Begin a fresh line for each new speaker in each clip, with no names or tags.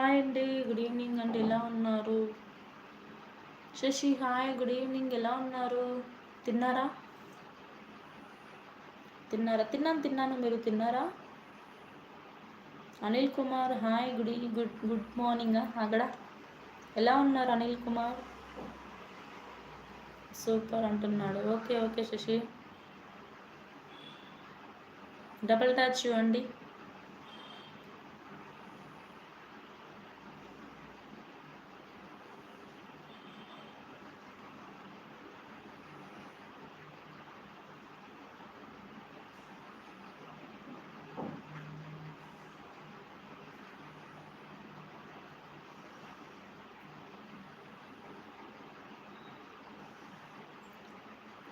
Hi అండి good evening అండి ఎలా ఉన్నారు? శశి హాయ్ గుడ్ ఈవినింగ్ ఎలా ఉన్నారు? తిన్నారా? తిన్నారా? తిన్నాను తిన్నాను. మీరు తిన్నారా? Anil Kumar hi good good good morning అక్కడ? ఎలా ఉన్నారు అనిల్ కుమార్? సూపర్ అంటున్నాడు. Okay okay Sashi. Double touch చూడండి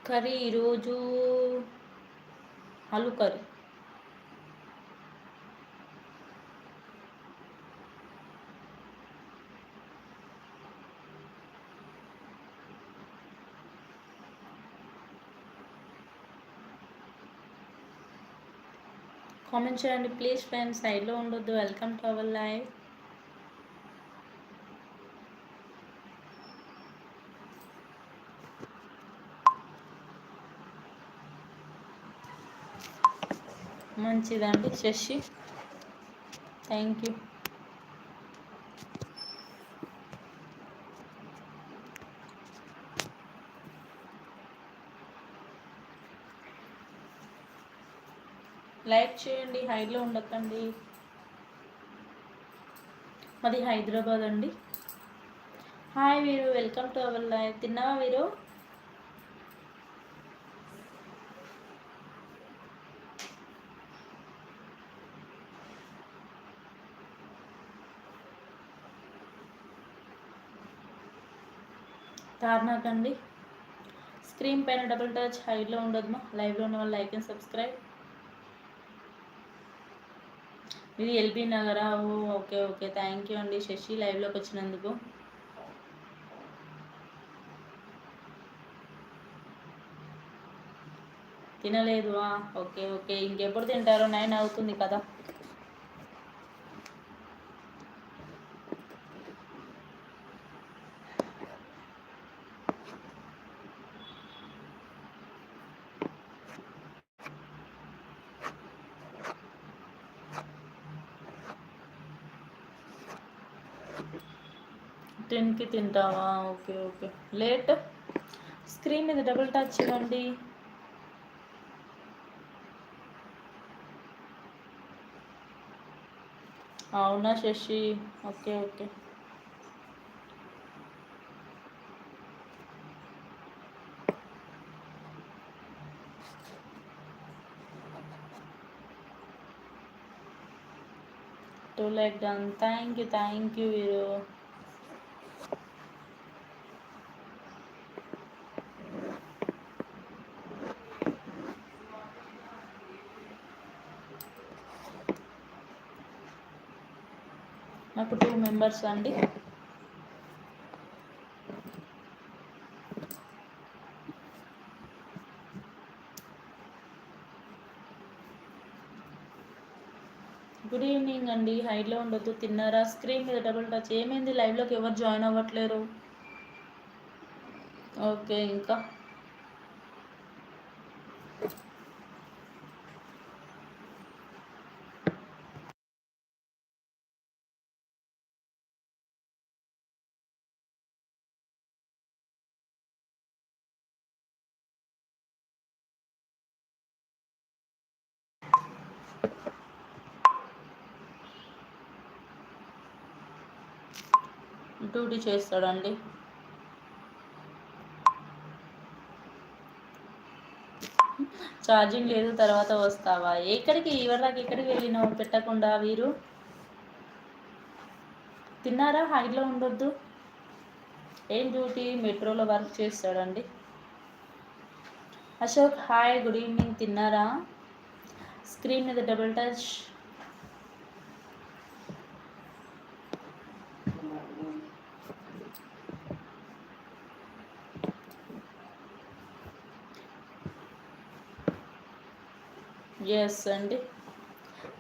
కర్రీ ఈరోజు ఆలు కర్రీ కామెంట్ చేయండి ప్లీజ్ ఫ్రెండ్స్ సైడ్లో ఉండొద్దు. Welcome to our life. మంచిదండి శశి. థ్యాంక్ యూ లైక్ చేయండి హైలో ఉండకండి. మాది హైదరాబాద్ అండి. హాయ్ వీరు వెల్కమ్ టు అవర్ లైవ్ తిన్నావా వీరు? తార్నాక్ అండి స్క్రీన్ పైన డబుల్ టచ్ హైట్లో ఉండదుమా లైవ్లో ఉన్న వాళ్ళు లైక్ అండ్ సబ్స్క్రైబ్. ఇది ఎల్బీ నగరా? ఓ ఓకే ఓకే. థ్యాంక్ యూ అండి. శశి లైవ్లోకి వచ్చినందుకు. తినలేదువా ఓకే ఓకే. ఇంకెప్పుడు తింటారో నైన్ అవుతుంది కదా. టెన్కి తింటావా? Okay okay. లేట్. స్క్రీన్ మీద డబుల్ టచ్ ఇవ్వండి. అవునా Sashi? Okay okay. Two like done. Thank you thank you Veeru నాకు టూ మెంబర్స్ అండి. గుడ్ ఈవినింగ్ అండి. హైట్లో ఉండొద్దు తిన్నారా? స్క్రీన్ మీద డబుల్ టచ్ ఏమైంది? లైవ్లోకి ఎవరు జాయిన్ అవ్వట్లేరు? ఓకే ఇంకా? డ్యూటీ చేస్తాడండి. ఛార్జింగ్ లేదు తర్వాత వస్తావా? ఎక్కడికి? ఇవరిదాకా ఎక్కడికి వెళ్ళినావు? పెట్టకుండా వీరు? తిన్నారా? హైట్లో ఉండొద్దు. ఏం డ్యూటీ? మెట్రోలో వర్క్ చేస్తాడండి. Ashok hi good evening. తిన్నారా? స్క్రీన్ మీద డబుల్ టచ్. ఎస్ అండి.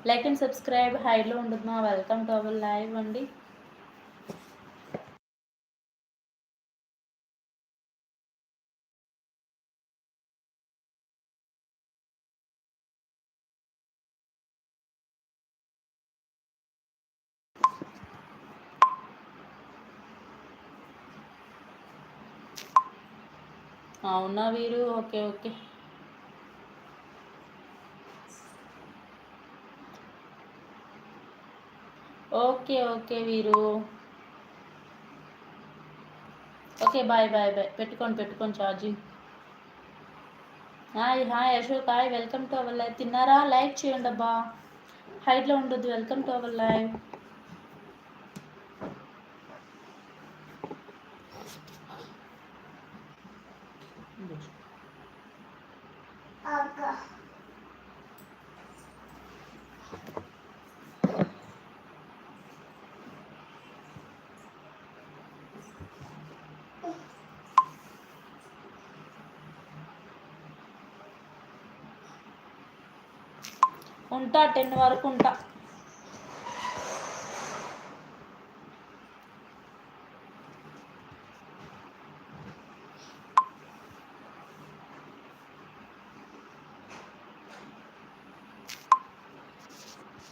లైక్ అండ్ సబ్స్క్రైబ్ హైలో ఉంటుందా వెల్కమ్ టు అవర్ లైవ్ అండి. అవునా Veeru? Okay okay okay okay Veeru. Okay bye bye bye. పెట్టుకోండి పెట్టుకోండి charging hi hi Ashok hi. Welcome to our live. తిన్నారా? లైక్ చేయండి అబ్బా. హైట్లో ఉండొద్దు. Welcome to our live. ఉంటా టెన్ వరకు ఉంటా.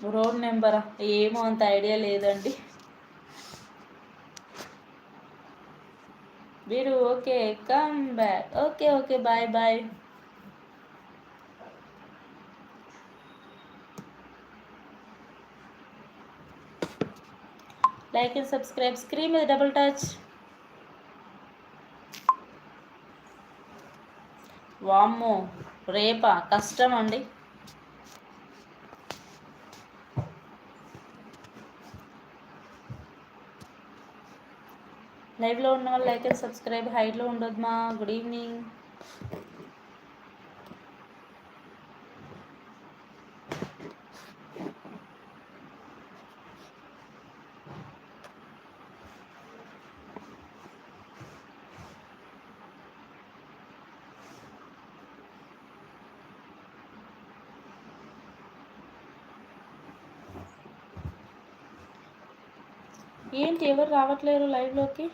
రోడ్ నెంబరా ఏమో అంత ఐడియా లేదండి. Veeru okay come back okay okay bye bye like and subscribe screen మీద డబుల్ టచ్ వామ్మో రేపా? కష్టం అండి. లైవ్లో ఉన్న వాళ్ళు లైక్ అండ్ సబ్స్క్రైబ్ హైట్లో ఉండొద్దు మా. గుడ్ ఈవినింగ్ ఏంటి ఎవరు రావట్లేరు లైవ్లోకి?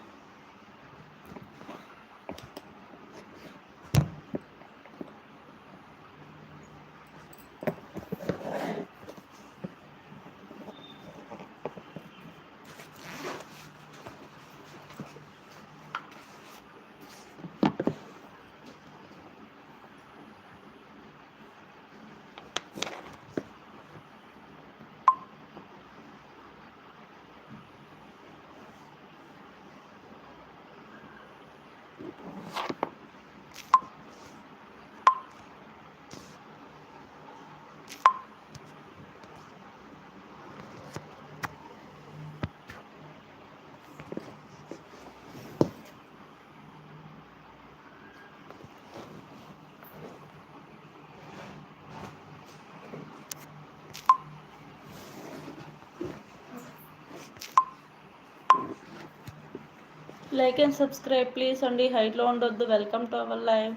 లైక్ అండ్ సబ్స్క్రైబ్ ప్లీజ్ అండి హైట్లో ఉండొద్దు. Welcome to our live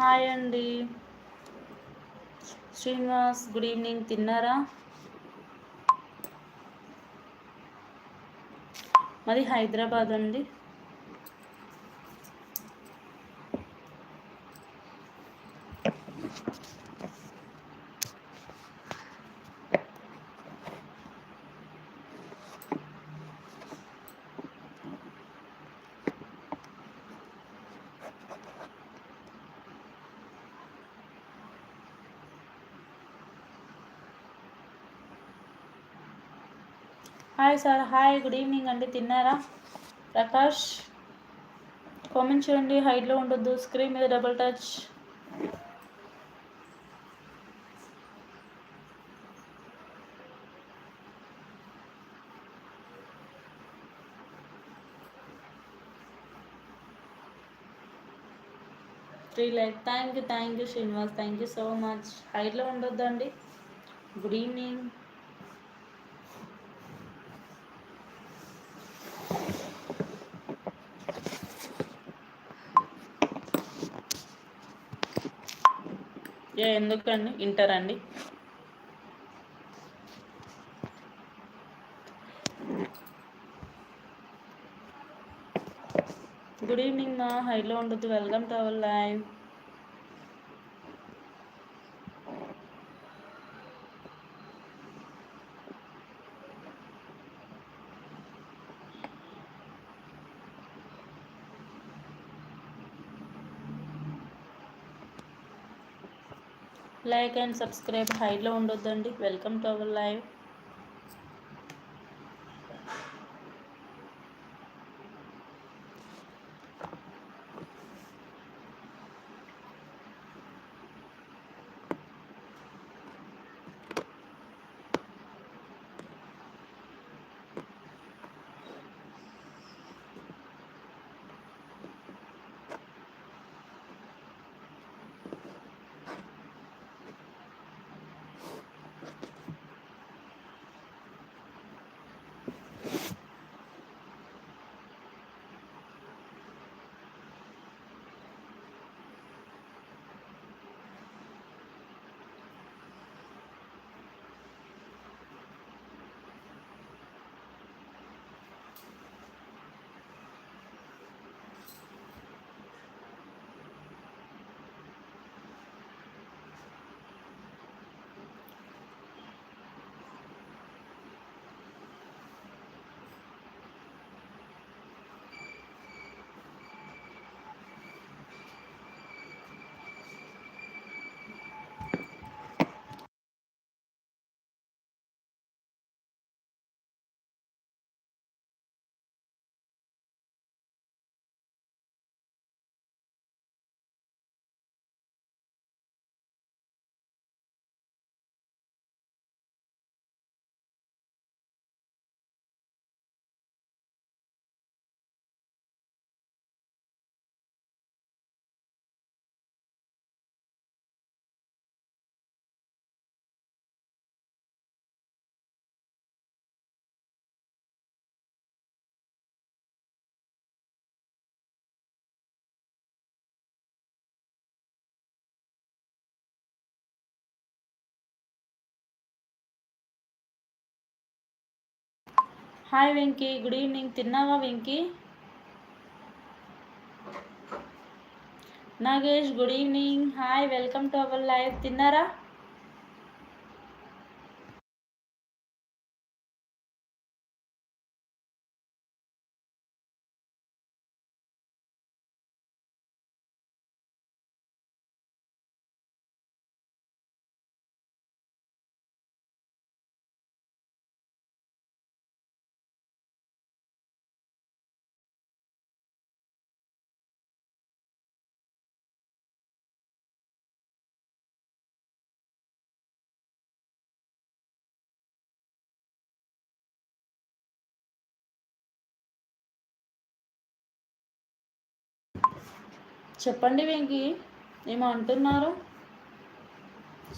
hi అండి. Srinivas good evening. తిన్నారా? మాది హైదరాబాద్ అండి. Hi sir hi good evening అండి. తిన్నారా? ప్రకాష్ కామెంట్ చేయండి. హైట్లో ఉండొద్దు. స్క్రీన్ మీద double touch three like thank you thank you Srinivas thank you so much హైట్లో ఉండొద్దండి. గుడ్ ఈవినింగ్ ఏ ఎందుకండి? ఇంటర్ అండి గుడ్ ఈవినింగ్ మా. హైలో ఉండదు welcome to our live. Like and subscribe హైలో ఉండొద్దండి. Welcome to our live. Hi Venky good evening. తిన్నావా Venky? Nagesh good evening. Hi welcome to our live. తిన్నారా? చెప్పండి వెంకీ ఏమో అంటున్నారు?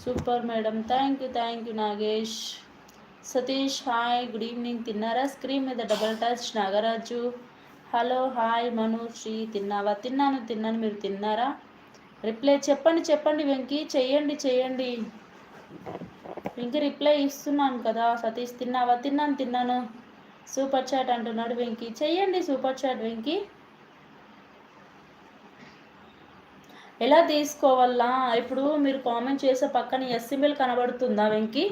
Super madam thank you thank you Nagesh. Satish hi good evening తిన్నారా? Screen మీద double touch Nagaraju. Hello hi Manu Sri తిన్నావా? తిన్నాను తిన్నాను మీరు తిన్నారా? రిప్లై చెప్పండి చెప్పండి వెంకీ చెయ్యండి చెయ్యండి వెంకి రిప్లై ఇస్తున్నాను కదా. సతీష్ తిన్నావా? తిన్నాను తిన్నాను. సూపర్ చాట్ అంటున్నాడు వెంకీ. చెయ్యండి సూపర్ చాట్ వెంకీ. ఎలా తీసుకోవాలా? ఇప్పుడు మీరు కామెంట్ చేసే పక్కన ఎస్ఎంఎల్ కనబడుతుందా వెంకి?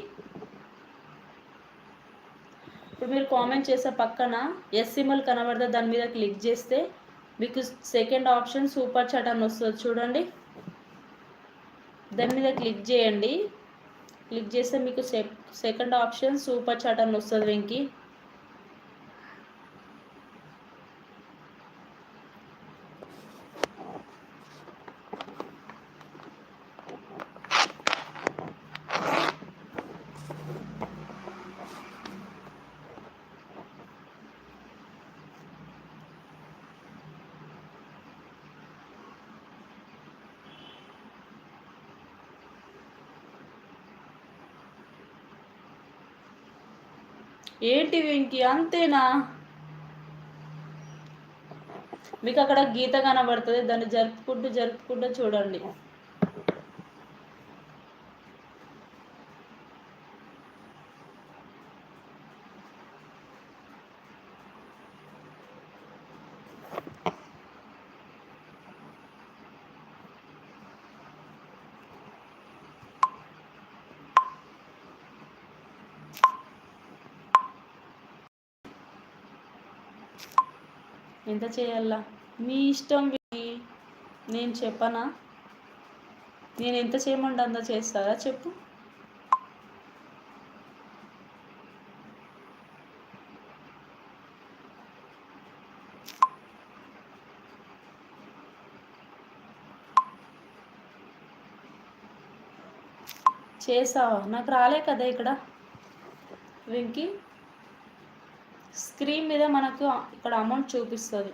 ఇప్పుడు మీరు కామెంట్ చేసే పక్కన ఎస్ఎంఎల్ కనబడితే దాని మీద క్లిక్ చేస్తే మీకు సెకండ్ ఆప్షన్ సూపర్ చాట్ అని వస్తుంది. చూడండి. దాని మీద క్లిక్ చేయండి. క్లిక్ చేస్తే మీకు సెకండ్ ఆప్షన్ సూపర్ చాట్ అని వస్తుంది వెంకీ. ఏంటి వెంకి అంతేనా? మీకు అక్కడ గీత కనబడుతుంది దాన్ని జరుపుకుంటూ జరుపుకుంటూ చూడండి. ఎంత చేయాలా? మీ ఇష్టం నేను చెప్పనా? నేను ఎంత చేయమంటే అంత చేస్తారా? చెప్పు. చేసావా? నాకు రాలే కదా ఇక్కడ. వెంకీ? స్క్రీన్ మీద మనకు ఇక్కడ అమౌంట్ చూపిస్తుంది.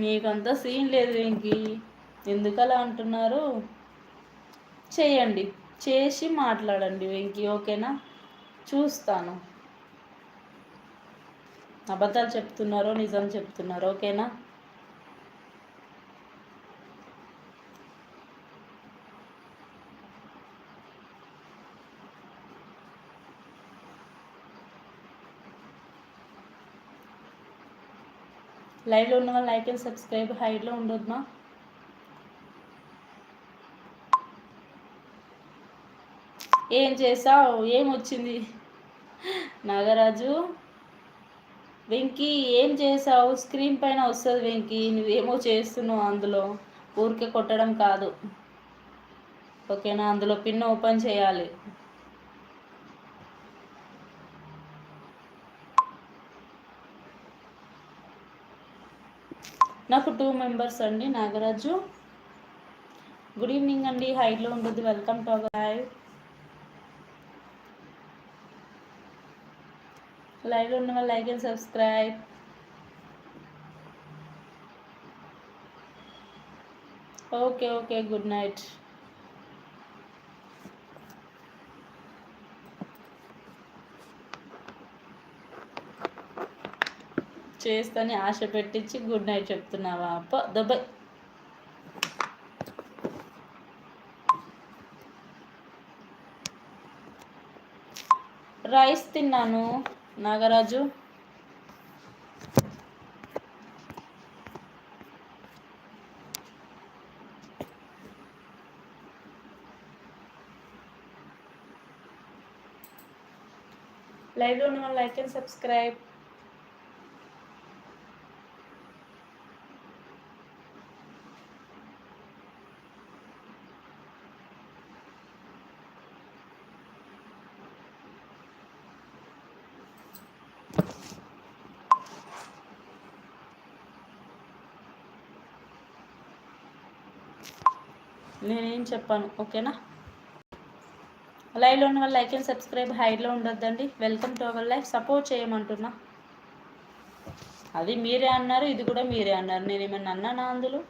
మీకంత సీన్ లేదు ఇంకి ఎందుకలా అంటున్నారు? చేయండి. చేసి మాట్లాడండి వెంకీ ఓకేనా? చూస్తాను. అబద్ధాలు చెప్తున్నారో నిజం చెప్తున్నారో ఓకేనా? లైవ్లో ఉన్న వాళ్ళు లైక్ అండ్ సబ్స్క్రైబ్ హైట్లో ఉండొద్దా ఏం చేసావు? ఏమొచ్చింది నాగరాజు వెంకీ ఏం చేసావు? స్క్రీన్ పైన వస్తుంది వెంకీ నువ్వేమో చేస్తున్నావు అందులో. ఊరికే కొట్టడం కాదు. ఓకేనా? అందులో పిన్ ఓపెన్ చేయాలి. నాకు టూ మెంబర్స్ అండి. నాగరాజు గుడ్ ఈవినింగ్ అండి. హైట్లో ఉంటుంది వెల్కమ్ టు అవర్ లైవ్. లైవ్లో ఉన్న వాళ్ళు like and subscribe. Okay okay good night. చేస్తని ఆశ పెట్టించి గుడ్ నైట్ చెప్తున్నావా? అప్ప దుబాయ్ రైస్ తిన్నాను. నాగరాజు. లైవ్లో ఉన్న వాళ్ళు లైక్ అండ్ సబ్స్క్రైబ్ నేనేం చెప్పాను ఓకేనా? లైవ్లో ఉన్న వాళ్ళు లైక్ అండ్ సబ్స్క్రైబ్ హైడ్లో ఉండొద్దండి. Welcome to our life. Support చేయమంటున్నా. అది మీరే అన్నారు ఇది కూడా మీరే అన్నారు. నేను ఏమన్నా అన్నానా అందులో?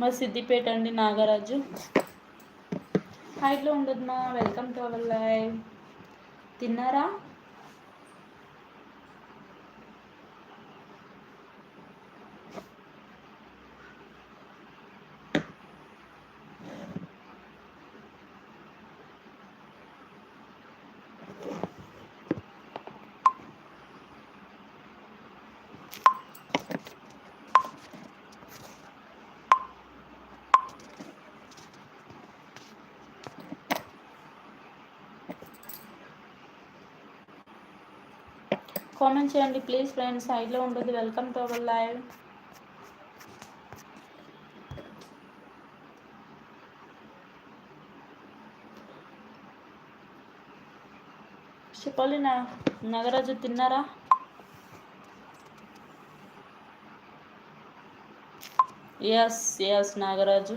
మా సిద్దిపేట అండి నాగరాజు. హైట్లో ఉండదు మా వెల్కమ్ టు అవర్ లైవ్ తిన్నారా? కామెంట్ చేయండి ప్లీజ్ ఫ్రెండ్స్ సైడ్లో ఉండదు వెల్కమ్ టు అవర్ లైవ్ చెప్పాలి నా నగరాజు తిన్నారా? Yes yes Nagaraju.